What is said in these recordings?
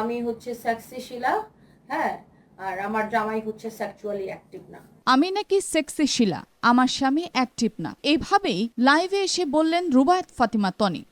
আমি হচ্ছে সেক্সি শিলা হ্যাঁ আর আমার জামাই হচ্ছে সেক্সুয়ালি অ্যাক্টিভ না। আমি নাকি সেক্সি শিলা, আমার স্বামী অ্যাক্টিভ না। এভাবেই লাইভে এসে বললেন রুবায়ত ফাতিমা তনি।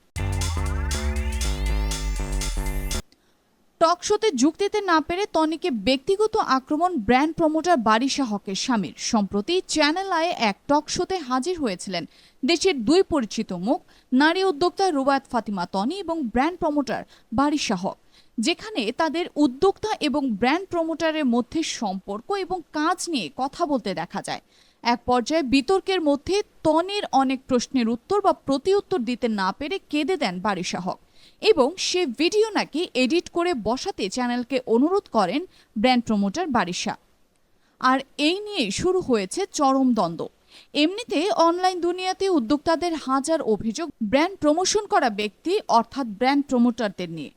টক শোতে যুক্তিতে না পেরে তনিকে ব্যক্তিগত আক্রমণ ব্র্যান্ড প্রমোটার বারিশা হকের স্বামীর। সম্প্রতি চ্যানেল আয়ে এক টক শোতে হাজির হয়েছিলেন দেশের দুই পরিচিত মুখ, নারী উদ্যোক্তা রুবায়েত ফাতিমা তনি এবং ব্র্যান্ড প্রমোটার বারিশা হক। যেখানে তাদের উদ্যোক্তা এবং ব্র্যান্ড প্রমোটারের মধ্যে সম্পর্ক এবং কাজ নিয়ে কথা বলতে দেখা যায়। এক পর্যায়ে বিতর্কের মধ্যে তনির অনেক প্রশ্নের উত্তর বা প্রতিউত্তর দিতে না পেরে কেঁদে দেন বারিশা হক এবং সে ভিডিও নাকি এডিট করে বসাতে চ্যানেলকে অনুরোধ করেন ব্র্যান্ড প্রমোটার বারিশা আর এই নিয়ে শুরু হয়েছে চরম দ্বন্দ্ব। এমনিতে অনলাইন দুনিয়াতে উদ্যোক্তাদের হাজার অভিযোগ ব্র্যান্ড প্রমোশন করা ব্যক্তি অর্থাৎ ব্র্যান্ড প্রমোটারদের নিয়ে।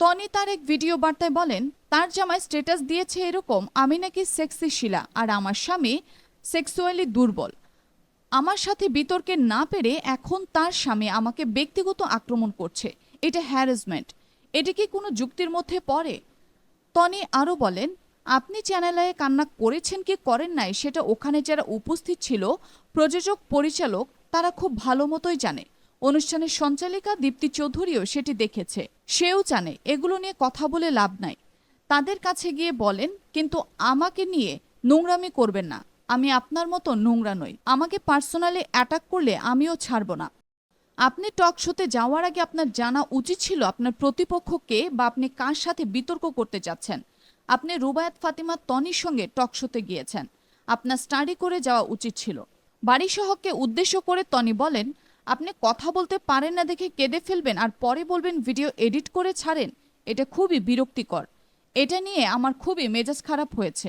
তনি তার এক ভিডিও বার্তায় বলেন, তার জামায় স্ট্যাটাস দিয়েছে এরকম, আমি নাকি সেক্সি শিলা, আর আমার স্বামী সেক্সুয়ালি দুর্বল। আমার সাথে বিতর্কে না পেরে এখন তার স্বামী আমাকে ব্যক্তিগত আক্রমণ করছে। এটা হ্যারাসমেন্ট এটি কি কোনো যুক্তির মধ্যে পড়ে? টনি আরও বলেন, আপনি চ্যানেলে কান্না করেছেন কি করেন নাই, সেটা ওখানে যারা উপস্থিত ছিল, প্রযোজক, পরিচালক, তারা খুব ভালো মতোই জানে। অনুষ্ঠানের সঞ্চালিকা দীপ্তি চৌধুরীও সেটি দেখেছে। সেও জানে, এগুলো নিয়ে কথা বলে লাভ নাই। তাদের কাছে গিয়ে বলেন, কিন্তু আমাকে নিয়ে নোংরামি করবেন না। আমি আপনার মতো নোংরা নই। আমাকে পার্সোনালি অ্যাটাক করলে আমিও ছাড়ব না। আপনি টক শোতে যাওয়ার আগে আপনার জানা উচিত ছিল আপনার প্রতিপক্ষ কে বা আপনি কার সাথে বিতর্ক করতে যাচ্ছেন। আপনি রুবায়াত ফাতিমা তনির সঙ্গে টক শোতে গিয়েছেন। আপনার স্টাডি করে যাওয়া উচিত ছিল। বাড়ি সহকে উদ্দেশ্য করে তনি বলেন আপনি কথা বলতে পারেন না দেখে কেঁদে ফেলবেন আর পরে বলবেন ভিডিও এডিট করে ছাড়েন। এটা খুবই বিরক্তিকর। এটা নিয়ে আমার খুবই মেজাজ খারাপ হয়েছে।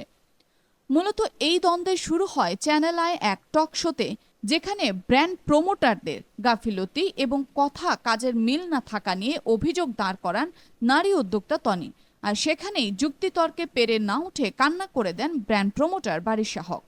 মূলত এই দ্বন্দ্বের শুরু হয় চ্যানেল আয় এক টক শোতে যেখানে ব্র্যান্ড প্রমোটারদের গাফিলতি এবং কথা কাজের মিল না থাকা নিয়ে অভিযোগ দাঁড় করান নারী উদ্যোক্তা তনি। আর সেখানেই যুক্তিতর্কে পেরে না উঠে কান্না করে দেন ব্র্যান্ড প্রমোটার বারিশা হক।